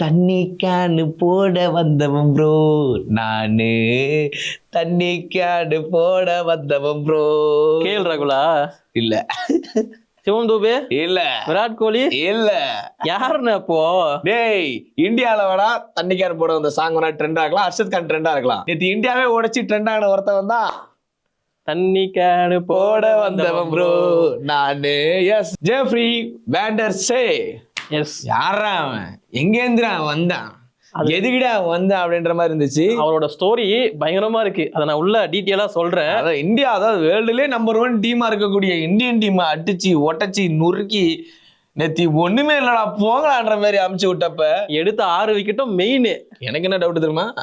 தண்ணி கேனு போட வந்தவன் ப்ரோ நானு தண்ணி கேனு போட வந்தவன் ப்ரோ கேஎல் ராகுலா? இல்ல. சிவம் தூபே? இல்ல. விராட் கோலி? இல்ல. யாருன்னு அப்போ? டேய் இந்தியால வேணா தண்ணி கேன் போட வந்த சாங் வேணா ட்ரெண்ட் ஆகலாம் அர்ஷத் கான் ட்ரெண்டா இருக்கலாம். நேத்து இந்தியாவே உடைச்சு ட்ரெண்ட் ஆன ஒருத்தவன் தான் தண்ணி கேனு போட வந்தவன் ப்ரோ நானு எஸ் ஜெஃப்ரி வேண்டர்ஸே எஸ் யாரா அவன்? எங்கேந்திரா வந்தான் எதுக்குடா வந்தான் அப்படின்ற மாதிரி இருந்துச்சு. அவரோட ஸ்டோரி பயங்கரமா இருக்கு. அதை நான் உள்ள டீட்டெயிலா சொல்றேன். அதான் இந்தியா அதாவது வேர்ல்டுலே நம்பர் ஒன் டீமா இருக்கக்கூடிய இந்தியன் டீமை அடிச்சு ஒட்டச்சு நுறுக்கி நேத்தி ஒண்ணுமே இல்லடா போங்களான்ற மாதிரி அமுச்சு விட்டப்ப. எடுத்த ஆறு விக்கெட்டும் மெயின் எனக்கு என்ன டவுட் தெரியுமா?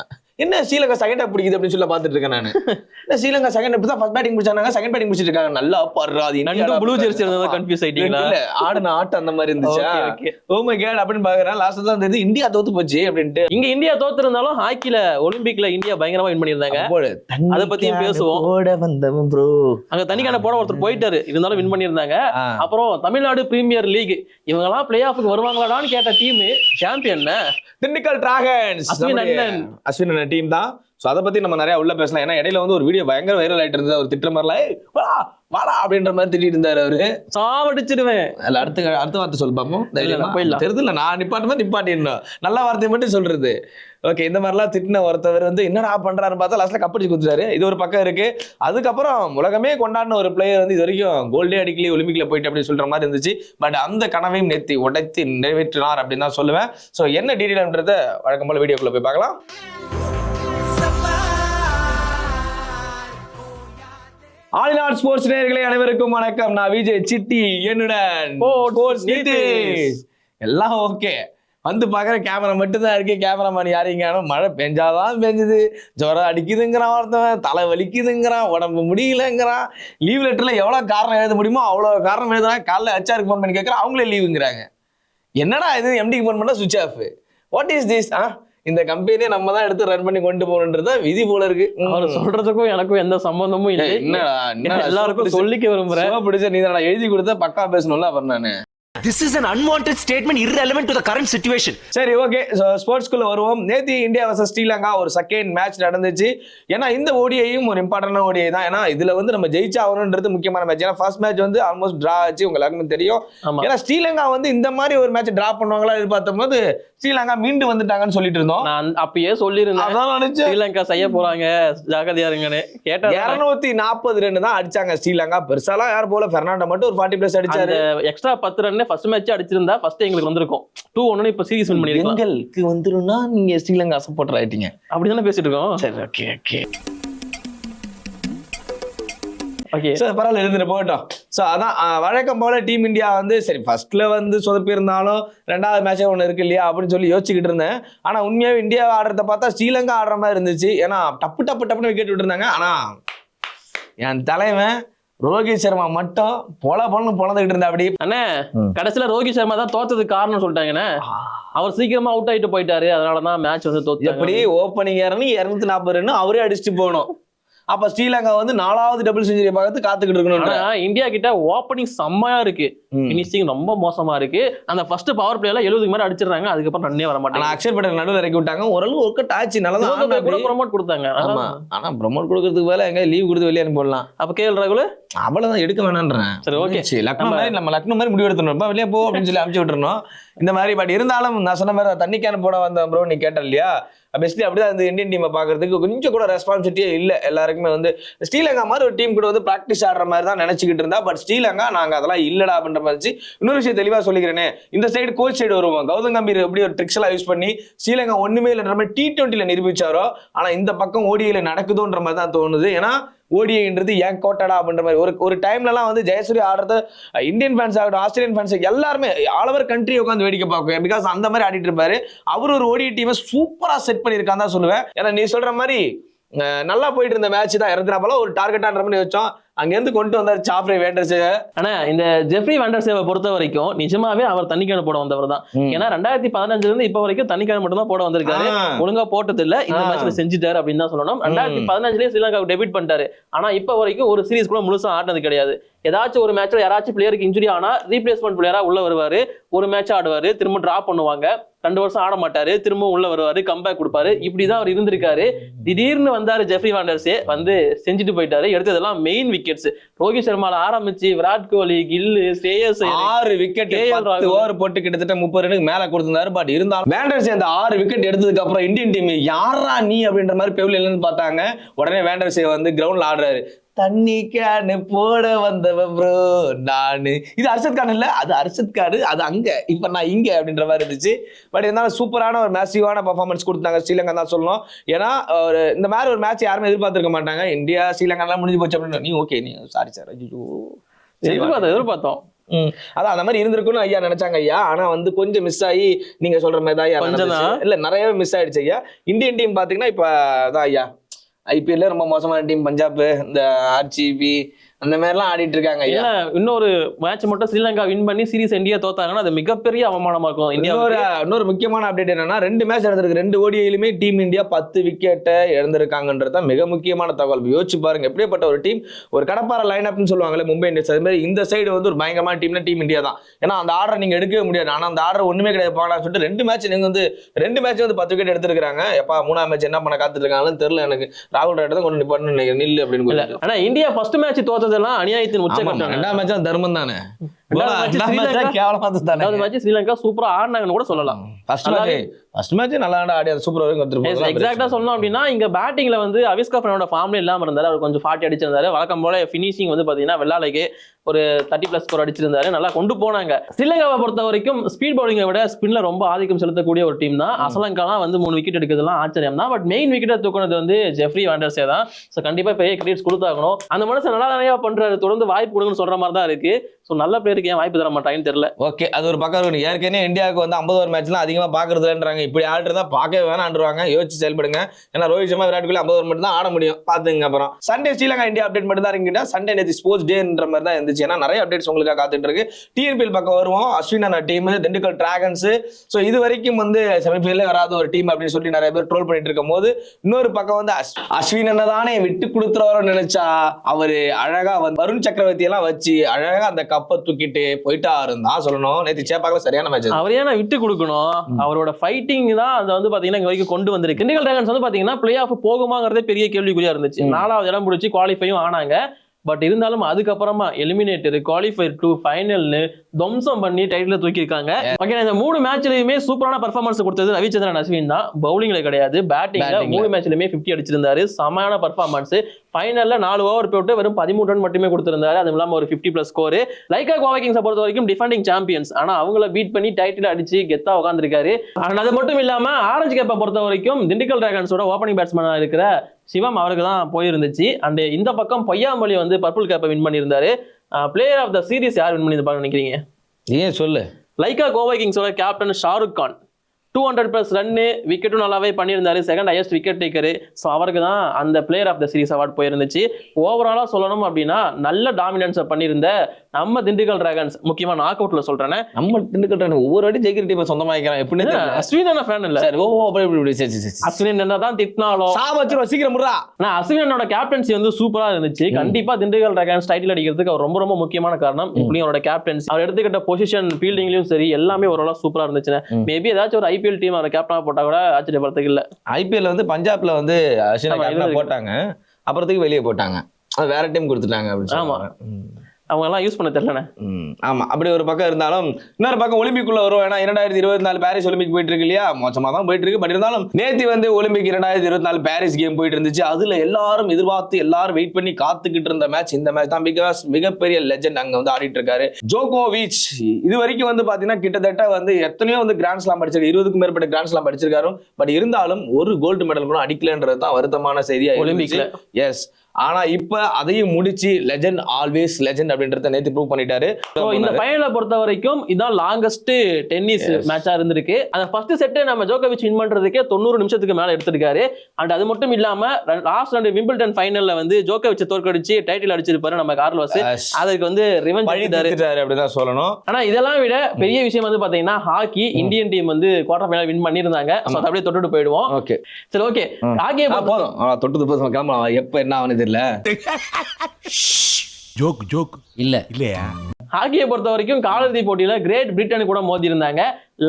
என்ன ஸ்ரீலங்கா செகண்ட் பிடிக்குது அப்படின்னு சொல்லி பாத்துட்டு இருக்கேன் நான். என்ன ஸ்ரீலங்கா செகண்ட் இப்பதான் ஃபர்ஸ்ட் பேட்டிங் பிடிச்சாங்க செகண்ட் பேட்டிங் பிடிச்சிட்டு இருக்காங்க. நல்லா பாடுறா அது நண்டு ப்ளூ ஜெர்சி இருந்ததா கன்ஃபியூஸ் ஆயிட்டீங்களா? இல்ல ஆடுன ஆட்டம் அந்த மாதிரி இருந்துச்சா. ஓ மை கேட் அப்படின்னு பாக்குறேன். லாஸ்ட் தான் இந்தியா தோத்து போச்சு அப்படின்ட்டு. இங்க இந்தியா தோத்திருந்தாலும் ஹாக்கில ஒலிம்பிக்ல இந்தியா பயங்கரமா வின் பண்ணியிருந்தாங்க. அதை பத்தியும் பேசுவோம். வந்தவன் ப்ரோ அங்க தனிக்கான போட ஒருத்தர் போயிட்டாரு. இருந்தாலும் வின் பண்ணியிருந்தாங்க. அப்புறம் தமிழ்நாடு பிரீமியர் லீக் இவங்கெல்லாம் பிளே ஆஃபுக்கு வருவாங்களாடான்னு கேட்ட team champion Dindigul dragons Ashwin அண்ணன். அஸ்வின் அண்ணன் டீம் தான். சோ அதை பத்தி நம்ம நிறைய உள்ள பேசலாம். ஏன்னா இடையில வந்து ஒரு வீடியோ பயங்கர வைரல் ஆயிட்டு இருந்தது. அவர் திட்டுற மாதிரிலாம் "ஏய், வாடா அப்படின்ற மாதிரி திட்டிட்டு இருந்தாரு அவரு. சாவடிச்சிடுவேன் அதுல அடுத்த அடுத்த வார்த்தை சொல்லு தைரியமா? போயிடலாம். தெரியுதுல்ல நான் நிப்பாட்டு மாதிரி நிப்பாட்டிடணும். நல்ல வார்த்தையை மட்டும் சொல்றது. ஓகே இந்த மாதிரிலாம் திட்டின ஒருத்தவர் வந்து என்னடா பண்றாருன்னு பார்த்தா லாஸ்ட்ல கப்படிச்சு குத்துறாரு இது ஒரு பக்கம் இருக்கு. அதுக்கப்புறம் உலகமே கொண்டாடின ஒரு பிளேயர் வந்து இது வரைக்கும் கோல்டே அடிக்கலி ஒலிம்பிக்ல போயிட்டு அப்படின்னு சொல்ற மாதிரி இருந்துச்சு. பட் அந்த கனவையும் நெத்தி உடைத்து நிறைவேற்றினார் அப்படின்னு தான் சொல்லுவேன். ஸோ என்ன டீட்டெயில்ன்றத வழக்கம் போல வீடியோக்குள்ள போய் பார்க்கலாம். ஆலினாட் ஸ்போர்ட்ஸ் நேயர்களே அனைவருக்கும் வணக்கம். நான் விஜய் சிட்டி என்னுடன். எல்லாம் ஓகே. வந்து பார்க்குற கேமரா மட்டும் தான் இருக்கு கேமராமேன் காணோம் மழை பெஞ்சாதான் பெஞ்சுது. ஜுரம் அடிக்குதுங்கிறான் ஒருத்தவன். தலை வலிக்குதுங்கிறான். உடம்பு முடியலங்கிறான். லீவ் லெட்டர்ல எவ்வளவு காரணம் எழுத முடியுமோ அவ்வளோ காரணம் எழுதுறாங்க காலைல ஹெச்ஆருக்கு ஃபோன் பண்ணி கேட்குறேன். அவங்களே லீவுங்கிறாங்க என்னடா இது? எம்டிக்கு ஃபோன் பண்ணா switch off what is this ஆ? இந்த கம்பெனியை நம்ம தான் எடுத்து ரன் பண்ணி கொண்டு போகணுன்றது விதி போல இருக்கு. அவர் சொல்றதுக்கும் எனக்கும் எந்த சம்பந்தமும் இல்லை. எல்லாருக்கும் சொல்லிக்க விரும்புறேன். பிடிச்ச நீ தான் எழுதி கொடுத்தா பக்கா பேசணும்ல அப்புறம் நானு. This is an unwanted statement irrelevant to the current situation. சரி ஓகே ஸ்போர்ட்ஸ்குள்ள வருவோம். நேத்தி இந்தியா வர்சஸ் ஸ்ரீலங்கா ஒரு செகண்ட் மேட்ச் நடந்துச்சு. ஏன்னா இந்த ஓடியையும் ஒரு இம்பார்ட்டன்டான ஓடிஐ தான். ஏன்னா இதுல வந்து நம்ம ஜெயிச்சாகணுன்றது முக்கியமான மேட்ச் ஏன்னா ஃபர்ஸ்ட் மேட்ச் வந்து ஆல்மோஸ்ட் டிரா ஆச்சு. உங்க எல்லாருக்கும் தெரியும். ஏன்னா ஸ்ரீலங்கா வந்து இந்த மாதிரி ஒரு மேட்ச் டிரா பண்ணுவாங்களா எதிர்பார்த்தும் போது ஸ்ரீலங்கா மீண்டு வந்துட்டாங்கன்னு சொல்லிட்டு இருந்தோம். நான் அப்பயே சொல்லியிருந்தேன். அதான் நினைச்சேன். ஸ்ரீலங்கா செய்ய போறாங்க. ஜாக்கிரதையா இருங்கன்னு கேட்டா இருநூத்தி நாற்பது ரன் தான் அடிச்சாங்க ஸ்ரீலங்கா. பெருசாலாம் யார் போல? பெர்னாண்டோ மட்டும் ஒரு ஃபார்ட்டி பிளஸ் அடிச்சாரு. எக்ஸ்ட்ரா பத்து ரன் ஃபர்ஸ்ட் மேட்ச் அடிச்சிருந்தா ஃபர்ஸ்ட் எங்களுக்கு வந்திருக்கும். டூ ஒன்னு இப்ப சீரிஸ் வின் பண்ணிருக்கலாம். எங்களுக்கு வந்துரும்னா நீங்க ஸ்ரீலங்கா சப்போர்ட்டர் ஆயிட்டீங்க. அப்படிதானே பேசிட்டு இருக்கோம். சரி ஓகே ஓகே ஓகே சோ பரவாயில்ல இருந்துட்டு போகட்டும். ஸோ அதான் வழக்கம் போல டீம் இந்தியா வந்து சரி ஃபர்ஸ்ட்ல வந்து சொதப்பி இருந்தாலும் ரெண்டாவது மேட்சே ஒன்று இருக்கு இல்லையா அப்படின்னு சொல்லி யோசிச்சுக்கிட்டு இருந்தேன். ஆனா உண்மையாவே இந்தியா ஆடுறத பார்த்தா ஸ்ரீலங்கா ஆடுற மாதிரி இருந்துச்சு. ஏன்னா டப்பு டப்பு டப்புன்னு விக்கெட் விட்டுருந்தாங்க. ஆனா என் தலைவன் ரோஹித் சர்மா மட்டும் பொல பொலன்னு பொழந்துகிட்டு இருந்தா அப்படி. அண்ணே. கடைசியில ரோஹித் சர்மா தான் தோத்ததுக்கு காரணம் சொல்லிட்டாங்கண்ணே. அவர் சீக்கிரமா அவுட் ஆயிட்டு போயிட்டாரு அதனாலதான் மேட்ச் வந்து தோத்து எப்படி ஓப்பனிங் இரநூத்தி நாற்பது ரன் அவரே அடிச்சுட்டு போகணும். அப்ப ஸ்ரீலங்கா வந்து நாலாவது டபுள் செஞ்சுரி பார்த்து காத்துக்கிட்டு இருக்கணும் இந்தியா கிட்ட ஓப்பனிங் செம்மையா இருக்கு. பினிஷிங் ரொம்ப மோசமா இருக்கு. அந்த ஃபர்ஸ்ட் பவர் பிளேல எழுபதுக்கு மேல அடிச்சிடுறாங்க. அதுக்கப்புறம் ரன்னே வர மாட்டாங்க அக்ஷர் பட்டேல் நடுவில் இறக்கி விட்டாங்க. ஓரளவு ஒர்க் அவுட் ஆச்சு. நல்லா தான் கூட. ப்ரொமோட் கொடுத்தாங்க. ஆமா. ஆனா ப்ரொமோட் கொடுக்கறதுக்கு மேல எங்க லீவ் கொடுத்து வெளியே போடலாம் அப்ப கே எல் ராகுல்? அவ்வளவுதான் எடுக்க வேணான்றேன். சரி ஓகே சரி, லக்னோ மாதிரி நம்ம லக்னோ மாதிரி முடிவு எடுத்துடணும். வெளியே போ அப்படின்னு சொல்லி அமுச்சு இந்த மாதிரி பட் இருந்தாலும் நான் சொன்ன மாதிரி தண்ணி கேன் போட வந்த ப்ரோ நீ கேட்ட இல்லையா? பெஸ்ட்லி அப்படிதான் இந்த இந்தியன் டீமை பாக்குறதுக்கு கொஞ்சம் கூட ரெஸ்பான்சிபிலிட்டியே இல்ல. எல்லாருக்குமே வந்து ஸ்ரீலங்கா மாதிரி ஒரு டீம் கூட வந்து பிராக்டிஸ் ஆடுற மாதிரி தான் நினச்சிக்கிட்டு இருந்தா பட் ஸ்ரீலங்கா நாங்க அதெல்லாம் இல்லடா அப்படின்ற மாதிரி இருந்துச்சு. இன்னொரு விஷயம் தெளிவா சொல்லிக்கிறேனே. இந்த சைடு கோச் சைடு வருவோம் கௌதம் கம்பீர் எப்படி ஒரு ட்ரிக்ஸ் எல்லாம் யூஸ் பண்ணி ஸ்ரீலங்கா ஒண்ணுமே இல்லைன்ற மாதிரி டி டுவெண்ட்டில நிரூபிச்சாரோ ஆனா இந்த பக்கம் ஓடியில் நடக்குதுன்ற மாதிரி தான் தோணுது. ஏன்னா ஓடிஐன்றது ஏன் கோட்டடா அப்படின்ற மாதிரி. ஒரு ஒரு டைம்லலாம் வந்து ஜெயசூரி ஆடுறது இந்தியன் ஃபேன்ஸ் ஆகட்டும் ஆஸ்திரேலியன் ஃபேன்ஸ் எல்லாருமே ஆல் ஓவர் கண்ட்ரி உட்காந்து வேடிக்கை பார்க்கும். பிகாஸ் அந்த மாதிரி ஆடிட்டு இருப்பாரு. அவர் ஒரு ஓடி டீமை சூப்பராக செட் பண்ணியிருக்கான்னு தான் சொல்லுவேன். ஏன்னா நீ சொல்ற மாதிரி நல்லா போயிட்டு இருந்த மேட்ச் தான் இறந்துனா போல ஒரு டார்கெட்டான்ற மாதிரி வச்சோம். அங்கேருந்து கொண்டு வந்தார் சாப்ரே வேண்டர்ஸ் ஆனா இந்த ஜெஃப்ரி வண்டர்சேவை பொறுத்த வரைக்கும் நிஜமாவே அவர் தண்ணிக்கான போட வந்தவர் தான். ஏன்னா ரெண்டாயிரத்தி பதினஞ்சுல இருந்து இப்ப வரைக்கும் தண்ணிக்கான மட்டும் தான் போட வந்திருக்காரு. ஒழுங்கா போட்டது இல்ல இந்த. மேட்ச்ல செஞ்சுட்டாரு அப்படின்னு தான் சொல்லணும். ரெண்டாயிரத்தி பதினஞ்சுலயே ஸ்ரீலங்காவுக்கு டெபிட் பண்ணிட்டாரு. ஆனா இப்ப வரைக்கும் ஒரு சீரிஸ் கூட முழுசா ஆடினது கிடையாது. ஏதாச்சும் ஒரு மேட்ச்ல யாராச்சும் பிளேயருக்கு இன்ஜுரி ஆனா ரீப்ளேஸ்மெண்ட் பிளேயரா உள்ள வருவாரு. ஒரு மேட்ச் ஆடுவாரு. திரும்ப டிரா பண்ணுவாங்க. ரெண்டு வருஷம் ஆட மாட்டாரு. திரும்ப உள்ள வருவாரு. கம்பேக் கொடுப்பாரு. இப்படிதான் அவர் இருந்திருக்காரு. திடீர்னு வந்தாரு ஜெஃப்ரி வாண்டர்ஸே வந்து செஞ்சுட்டு போயிட்டாரு. எடுத்ததெல்லாம் மெயின் விக்கெட்ஸ் ரோஹித் சர்மால ஆரம்பிச்சு விராட் கோலி கில்லு ஸ்ரேயஸ் ஆறு விக்கெட். ஓவர் போட்டு கிட்டத்தட்ட முப்பது ரனுக்கு மேல கொடுத்திருந்தாரு. பட் இருந்தாலும் வேண்டர்ஸ் அந்த ஆறு விக்கெட் எடுத்ததுக்கு அப்புறம் இந்தியன் டீம் யாரா நீ? அப்படின்ற மாதிரி இருந்து பார்த்தாங்க. உடனே வேண்டர்ஸ் வந்து கிரவுண்ட்ல ஆடுறாரு. தண்ணி கேனு போட வந்தவ ப்ரோ நானு. இது அர்ஷத் கான் இல்ல? அது அர்ஷத் கான். அது அங்க. இப்ப நான் இங்க அப்படின்ற மாதிரி இருந்துச்சு. பட் இருந்தாலும் சூப்பரான ஒரு மேசிவான பர்ஃபார்மன்ஸ் கொடுத்தாங்க ஸ்ரீலங்கா தான் சொல்லணும். ஏன்னா ஒரு இந்த மாதிரி ஒரு மேட்ச் யாருமே எதிர்பார்த்திருக்க மாட்டாங்க. இந்தியா ஸ்ரீலங்கா எல்லாம் முடிஞ்சு போச்சு அப்படின்னு நீ ஓகே நீ சாரி சார் ஐயோ. எதிர்பார்த்தோம் எதிர்பார்த்தோம். அதான் அந்த மாதிரி இருந்திருக்கும்னு ஐயா நினைச்சாங்க ஐயா. ஆனா வந்து கொஞ்சம் மிஸ் ஆகி நீங்க சொல்ற மாதிரி தான் ஐயா. தான். இல்ல நிறையவே மிஸ் ஆயிடுச்சு ஐயா. இந்தியன் டீம் பாத்தீங்கன்னா இப்ப அதான் ஐயா. ஐபிஎல்ல ரொம்ப மோசமான டீம் பஞ்சாப் இந்த ஆர்சிபி அந்த மாதிரி எல்லாம் ஆடிட்டு இருக்காங்க இல்ல இன்னொரு மேட்ச் மட்டும் ஸ்ரீலங்கா வின் பண்ணி சீரிஸ் இந்தியா தோத்தாங்கன்னா அது மிகப்பெரிய அவமானமா இருக்கும் இன்னொரு இன்னொரு முக்கியமான அப்டேட் என்னன்னா ரெண்டு மேட்ச் நடந்திருக்கு. ரெண்டு ஓடியிலுமே டீம் இந்தியா பத்து விக்கெட்டை இழந்திருக்காங்கன்றது தான் மிக முக்கியமான தகவல். யோசிச்சு பாருங்க எப்படிப்பட்ட ஒரு டீம் ஒரு கடப்பார லைன் அப்னு சொல்லுவாங்களே மும்பை இந்தியன்ஸ் அது மாதிரி இந்த சைடு வந்து ஒரு பயங்கரமான டீம்னா டீம் இந்தியா தான். ஏன்னா அந்த ஆர்டர் நீங்க எடுக்கவே முடியாது. ஆனா அந்த ஆர்டர் ஒண்ணுமே கிடையாது. பார்க்கலாம்னு சொல்லிட்டு ரெண்டு மேட்ச் நீங்க வந்து ரெண்டு மேட்ச் வந்து பத்து விக்கெட் எடுத்திருக்காங்க எப்பா மூணாம் மேட்ச் என்ன பண்ண காத்துட்டு இருக்காங்கன்னு தெரியல எனக்கு. ராகுல் ராய்டு தான் கொண்டு நிப்பாட்டு நில்லு அப்படின்னு. ஆனா இந்தியா ஃபர்ஸ்ட் மேட்ச் தோத்ததெல்லாம் அநியாயத்தின் உச்சகட்டம் ரெண்டாம் மேட்ச் தர்மம் தானே. ஸ்ரீலங்கா- சூப்பரா ஆடினாங்கன்னு கூட சொல்லலாம். ஃபர்ஸ்ட் மேட்ச் ஃபர்ஸ்ட் மேட்ச் நல்லா ஆடி அது சூப்பர் வரைக்கும் எடுத்துட்டு எக்ஸாக்டா சொல்லணும் அப்படின்னா இங்க பேட்டிங்ல வந்து அவிஸ்கா ஃபனோட ஃபார்ம்ல இல்லாம இருந்தாரு. அவர் கொஞ்சம் ஃபார்ட்டி அடிச்சிருந்தாரு. வழக்கம் போல ஃபினிஷிங் வந்து பாத்தீங்கன்னா வெள்ளாலைக்கு ஒரு தேர்ட்டி பிளஸ் ஸ்கோர் அடிச்சிருந்தாரு. நல்லா கொண்டு போனாங்க. ஸ்ரீலங்காவை பொறுத்த வரைக்கும் ஸ்பீட் பவுலிங்கை விட ஸ்பின்ல ரொம்ப ஆதிக்கம் செலுத்தக்கூடிய ஒரு டீம் தான். அசலங்காலாம் வந்து மூணு விக்கெட் எடுக்கிறதுலாம் ஆச்சரியம் தான். பட் மெயின் விக்கெட்டை தூக்குனது வந்து ஜெஃப்ரி வாண்டர்ஸே தான். ஸோ கண்டிப்பா பெரிய கிரெடிட்ஸ் கொடுத்தாகணும். அந்த மனுஷன் நல்லா நிறைய பண்றாரு. தொடர்ந்து வாய்ப்பு கொடுங்கன்னு சொல்ற மாதிரி தான் இருக்கு. ஸோ நல்ல பிளேயருக்கு ஏன் வாய்ப்பு தர மாட்டாங்கன்னு தெரியல. ஓகே அது ஒரு பக்கம் இருக்கணும் ஏற்கனவே இந்தியாவுக்கு வந்து 50 ஓவர் மேட்ச்லாம் அதிகமா பாக்குறதுன்றாங்க இப்படி ஆடுறதா பார்க்கவே வேணான்றாங்க யோசிச்சு செயல்படுங்க. ஏன்னா ரோஹித் சர்மா விராட் கோலி 50 ஓவர் மட்டும் தான் ஆட முடியும். பார்த்துங்க அப்புறம். சண்டே ஸ்ரீலங்கா இந்தியா அப்டேட் மட்டும் தான் இருக்கிட்டா சண்டே நேற்று ஸ்போர்ட்ஸ் டேன்ற மாதிரி தான் இருந்துச்சு. ஏன்னா நிறைய அப்டேட்ஸ் உங்களுக்காக காத்துட்டு இருக்கு. டிஎன்பிஎல் பக்கம் வருவோம். அஸ்வின் அண்ணா டீம் திண்டுக்கல் டிராகன்ஸ் ஸோ இது வரைக்கும் வந்து செமிஃபைனலே வராத ஒரு டீம் அப்படின்னு சொல்லி நிறைய பேர் ட்ரோல் பண்ணிட்டு இருக்கும் போது இன்னொரு பக்கம் வந்து அஸ்- அஸ்வின் அண்ணா தானே விட்டு கொடுத்துருவாரோ நினைச்சா அவரு அழகா வருண் சக்கரவர்த்தி எல்லாம் வச்சு அழகா அந்த கப்பை தூக்கிட்டு போயிட்டாருன்னு தான் சொல்லணும். நேற்று சேப்பாக்கல சரியான மேட்ச் அவரையே நான் விட்டு கொடுக்கணும். அவரோட ஃபைட்டிங் தான் அதை வந்து பாத்தீங்கன்னா இங்க வரைக்கும் கொண்டு வந்திருக்கு. கிண்டிகல் டிராகன்ஸ் வந்து பாத்தீங்கன்னா பிளே ஆஃப் போகுமாங்கிறதே பெரிய கேள்விக்குறியா இருந்துச்சு. நாலாவது இடம் பிடிச்சி குவாலிஃபையும் ஆனாங்க. பட் இருந்தாலும் அதுக்கப்புறமா எலிமினேட்டர் குவாலிஃபை டூ ஃபைனல்னு துவம்சம் பண்ணி டைட்டில் தூக்கியிருக்காங்க. ஓகே இந்த மூணு மேட்ச்லயுமே சூப்பரான பர்ஃபார்மன்ஸ் கொடுத்தது ரவிச்சந்திரன் அஸ்வின் தான். பவுலிங்ல கிடையாது. பேட்டிங்ல. மூணு மேட்ச்லயுமே 50 அடிச்சிருந்தாரு. சமையான பர்ஃபார்மன்ஸ் ஃபைனல்ல நாலு ஓவர் போட்டு வெறும் பதிமூணு ரன் மட்டுமே கொடுத்திருந்தாரு. அதுவும் இல்லாம ஒரு 50 பிளஸ் ஸ்கோர் லைக்கா கோவா கிங்ஸை பொறுத்த வரைக்கும் டிஃபெண்டிங் சாம்பியன்ஸ் ஆனா அவங்கள பீட் பண்ணி டைட்டில் அடிச்சு கெத்தா உட்காந்துருக்காரு அண்ட் அது மட்டும் இல்லாம ஆரஞ்சு கேப்பை பொறுத்த வரைக்கும் திண்டுக்கல் டிராகன்ஸோட ஓப்பனிங் பேட்ஸ்மேனா இருக்கிற சிவம் அவருக்கு தான் போயிருந்துச்சு. அண்ட் இந்த பக்கம் பொய்யாமொழி வந்து பர்பிள் கேப்பை வின் பண்ணியிருந்தாரு. பிளேயர் ஆஃப் த சீரிஸ் யார் வின் பண்ணியிருப்பாங்க நினைக்கிறீங்க? ஏன் சொல்லு. Lyca Kovai கிங்ஸோட captain Shahrukh Khan two hundred plus run விக்கெட்டும் நல்லாவே பண்ணியிருந்தாரு. Second highest wicket taker so அவருக்கு தான் அந்த player of the series award போயிருந்துச்சு. ஓவராலாக சொல்லணும் அப்படின்னா நல்ல டாமினன்ஸை பண்ணியிருந்த நம்ம திண்டுக்கல் டிராகன்ஸ் முக்கியமாக நாக் அவுட்ல சொல்றேன். நம்ம திண்டுக்கல் ராணி ஒவ்வொரு வாட்டி ஜெயிக்கிற டீம் சொந்தமாக்கிறான் எப்படின்னு. அஸ்வினான ஃபேன் இல்ல. சரி ஓ அப்படி இப்படி அஸ்வின் என்னதான் திட்டினாலும் சா வச்சிருவோம் சீக்கிரம் முடுறா. ஆனா அஸ்வினோட கேப்டன்சி வந்து சூப்பரா இருந்துச்சு. கண்டிப்பா திண்டுக்கல் டிராகன்ஸ் டைட்டில் அடிக்கிறதுக்கு அவர் ரொம்ப ரொம்ப முக்கியமான காரணம். இப்படியும் அவரோட கேப்டன்சி அவர் எடுத்துக்கிட்ட பொசிஷன் ஃபீல்டிங்லயும் சரி எல்லாமே ஓரளவு சூப்பரா இருந்துச்சுன்னா. ம். மேபி ஏதாச்சும் ஒரு ஐபிஎல் டீம் அவர் கேப்டனா போட்டா கூட ஆச்சரியப்படுறதுக்கு இல்ல. ஐபிஎல் வந்து பஞ்சாப்ல வந்து அஸ்வினா போட்டாங்க. அப்புறத்துக்கு வெளியே போட்டாங்க. வேற டீம் கொடுத்துட்டாங்க அப்படின்னு ஆமா. சொல்லுவாங்க ம். அவங்க எல்லாம் யூஸ் பண்ண தெரியலண்ணே. ம், ஆமா. அப்படி ஒரு பக்கம் இருந்தாலும் இன்னொரு பக்கம் ஒலிம்பிக்குள்ள வரும் ஏன்னா இரண்டாயிரத்தி இருபத்தி நாலு பாரிஸ் ஒலிம்பிக் போயிட்டு இருக்கு இல்லையா? மோசமா தான் போயிட்டு இருக்கு பட் இருந்தாலும் நேத்தி வந்து ஒலிம்பிக் இரண்டாயிரத்தி இருபத்தி நாலு பாரிஸ் கேம் போயிட்டு இருந்துச்சு. அதுல எல்லாரும் எதிர்பார்த்து எல்லாரும் வெயிட் பண்ணி காத்துக்கிட்டு இருந்த மேட்ச் இந்த மேட்ச் தான் பிகாஸ் மிகப்பெரிய லெஜெண்ட் அங்க வந்து ஆடிட்டு இருக்காரு ஜோகோவிச் இது வரைக்கும் வந்து பாத்தீங்கன்னா கிட்டத்தட்ட வந்து எத்தனையோ வந்து கிராண்ட் ஸ்லாம் படிச்சிருக்காரு இருபதுக்கும் மேற்பட்ட கிராண்ட் ஸ்லாம் படிச்சிருக்காரு பட் இருந்தாலும் ஒரு கோல்டு மெடல் கூட அடிக்கலன்றது தான் வருத்தமான செய்தியா ஒலிம்பிக்ல எஸ் ஆனா இப்ப அதையும் முடிச்சு லெஜெண்ட் ஆல்வேஸ் லெஜெண்ட் அப்படின்றத நேத்து ப்ரூவ் பண்ணிட்டாரு. இந்த ஃபைனலை பொறுத்த வரைக்கும் இதான் லாங்கஸ்ட் டென்னிஸ். மேட்சா இருந்திருக்கு. அந்த ஃபர்ஸ்ட் செட்டை நம்ம ஜோகோவிச் வின் பண்றதுக்கே தொண்ணூறு நிமிஷத்துக்கு மேல எடுத்திருக்காரு. அண்ட் அது மட்டும் இல்லாம லாஸ்ட் ரெண்டு விம்பிள்டன் ஃபைனல்ல வந்து ஜோகோவிச் தோற்கடிச்சு டைட்டில் அடிச்சிருப்பாரு நம்ம கார்லோஸ். அதுக்கு வந்து ரிவெஞ்ச் தீர்த்துட்டாரு அப்படிதான் சொல்லணும். ஆனா இதெல்லாம் விட பெரிய விஷயம் வந்து பாத்தீங்கன்னா ஹாக்கி இந்தியன் டீம் வந்து குவார்டர் ஃபைனல் வின் அதை அப்படியே தொட்டுட்டு போயிடுவோம். ஓகே. சரி ஓகே ஹாக்கியை போதும். தொட்டது போதும் கிளம்பலாம். எப்ப என்ன தெரியல ஜோக் ஜோக். இல்ல. இல்லையா? ஹாக்கியை பொறுத்த வரைக்கும் காலிறுதி போட்டியில கிரேட் பிரிட்டன் கூட மோதி இருந்தாங்க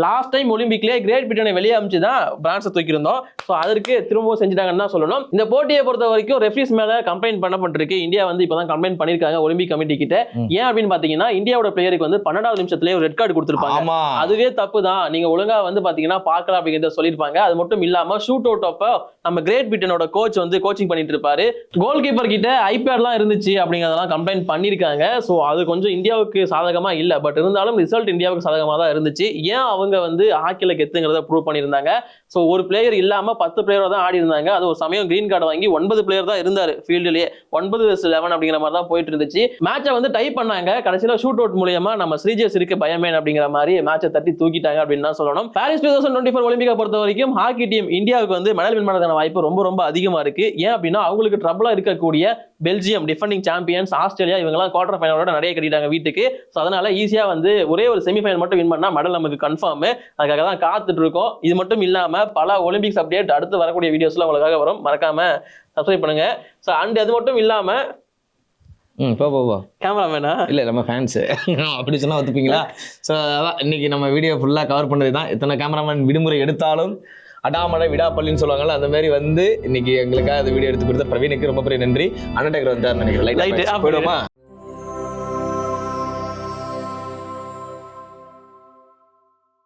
லாஸ்ட் டைம் ஒலிம்பிக்லேயே கிரேட் பிரிட்டனை வெளியே அமிச்சு தான் பிரான்ஸை தூக்கியிருந்தோம். ஸோ அதற்கு திரும்பவும் செஞ்சுட்டாங்கன்னு தான் சொல்லணும். இந்த போட்டியை பொறுத்த வரைக்கும் ரெஃப்ரிஸ் மேல கம்ப்ளைண்ட் பண்ணப்பட்டிருக்கு. இந்தியா வந்து இப்பதான் கம்ப்ளைண்ட் பண்ணிருக்காங்க ஒலிம்பிக் கமிட்டி கிட்ட. ஏன் அப்படின்னு பாத்தீங்கன்னா இந்தியாவோட பிளேயருக்கு வந்து பன்னெண்டாவது நிமிஷத்துலயே ஒரு ரெட் கார்டு கொடுத்துருப்பாங்க. அதுவே தப்பு தான் நீங்க ஒழுங்கா வந்து பாத்தீங்கன்னா பார்க்கலாம் அப்படிங்கிறத சொல்லியிருப்பாங்க. அது மட்டும் இல்லாம ஷூட் அவுட் அப்ப நம்ம கிரேட் பிரிட்டனோட கோச் வந்து கோச்சிங் பண்ணிட்டு இருப்பாரு. கோல் கீப்பர் கிட்ட ஐபேட்லாம் இருந்துச்சு அப்படிங்கறதெல்லாம் கம்ப்ளைண்ட் பண்ணிருக்காங்க ஸோ அது கொஞ்சம் இந்தியாவுக்கு சாதகமா இல்ல. பட் இருந்தாலும் ரிசல்ட் இந்தியாவுக்கு சாதகமா தான் இருந்துச்சு. ஏன் அவங்க வந்து ஹாக்கில கெத்துங்கிறத ப்ரூவ் பண்ணியிருந்தாங்க. ஸோ ஒரு பிளேயர் இல்லாமல் பத்து பிளேயர் தான் ஆடி இருந்தாங்க அது ஒரு சமயம் கிரீன் கார்டு வாங்கி ஒன்பது பிளேயர் தான் இருந்தார் ஃபீல்டுலேயே ஒன்பது லெவன் அப்படிங்கிற மாதிரி தான் போயிட்டு இருந்துச்சு. மேட்சை வந்து டைப் பண்ணாங்க. கடைசியில் ஷூட் அவுட் மூலியமா நம்ம ஸ்ரீஜஸ் இருக்கு பயமேன் அப்படிங்கிற மாதிரி மேட்சை தட்டி தூக்கிட்டாங்க அப்படின்னு தான் சொல்லணும். Paris two thousand twenty four ஒலிம்பிக்கை பொறுத்த வரைக்கும் ஹாக்கி டீம் இந்தியாவுக்கு வந்து மெடல் வின் பண்ணதுக்கான வாய்ப்பு ரொம்ப ரொம்ப அதிகமாக இருக்கு. ஏன் அப்படின்னா அவங்களுக்கு ட்ரபிளாக இருக்கக்கூடிய பெல்ஜியம் டிஃபெண்டிங் சாம்பியன்ஸ் ஆஸ்திரேலியா இவங்கெல்லாம் குவார்டர் ஃபைனலோட நிறைய கட்டிட்டாங்க வீட்டுக்கு. ஸோ அதனால ஈஸியாக வந்து ஒரே ஒரு செமிஃபைனல் மட்டும் வின் பண்ணா மெடல் நமக்கு கன்ஃபார்ம் அதுக்காக தான் காத்துட்டு இருக்கோம் இது மட்டும் இல்லாம பல ஒலிம்பிக்ஸ் அப்டேட் அடுத்து வரக்கூடிய வீடியோஸ்ல உங்களுக்காக வரும். மறக்காம சப்ஸ்கிரைப் பண்ணுங்க. ஸோ அண்ட் அது மட்டும் இல்லாம ம் போ போ கேமராமேனா இல்ல நம்ம ஃபேன்ஸ் அப்படி சொன்னா ஒத்துப்பீங்களா? ஸோ அதான் இன்னைக்கு நம்ம வீடியோ ஃபுல்லா கவர் பண்ணது தான். எத்தனை கேமராமேன் விடுமுறை எடுத்தாலும் அடாமடை விடாப்பள்ளின்னு சொல்லுவாங்கல்ல அந்த மாதிரி வந்து இன்னைக்கு எங்களுக்காக அந்த வீடியோ எடுத்து கொடுத்த பிரவீனுக்கு ரொம்ப பெரிய நன்றி. அண்டர்டேக்கர் வந்தார் நினைக்கிறேன். லைட் போயிடுமா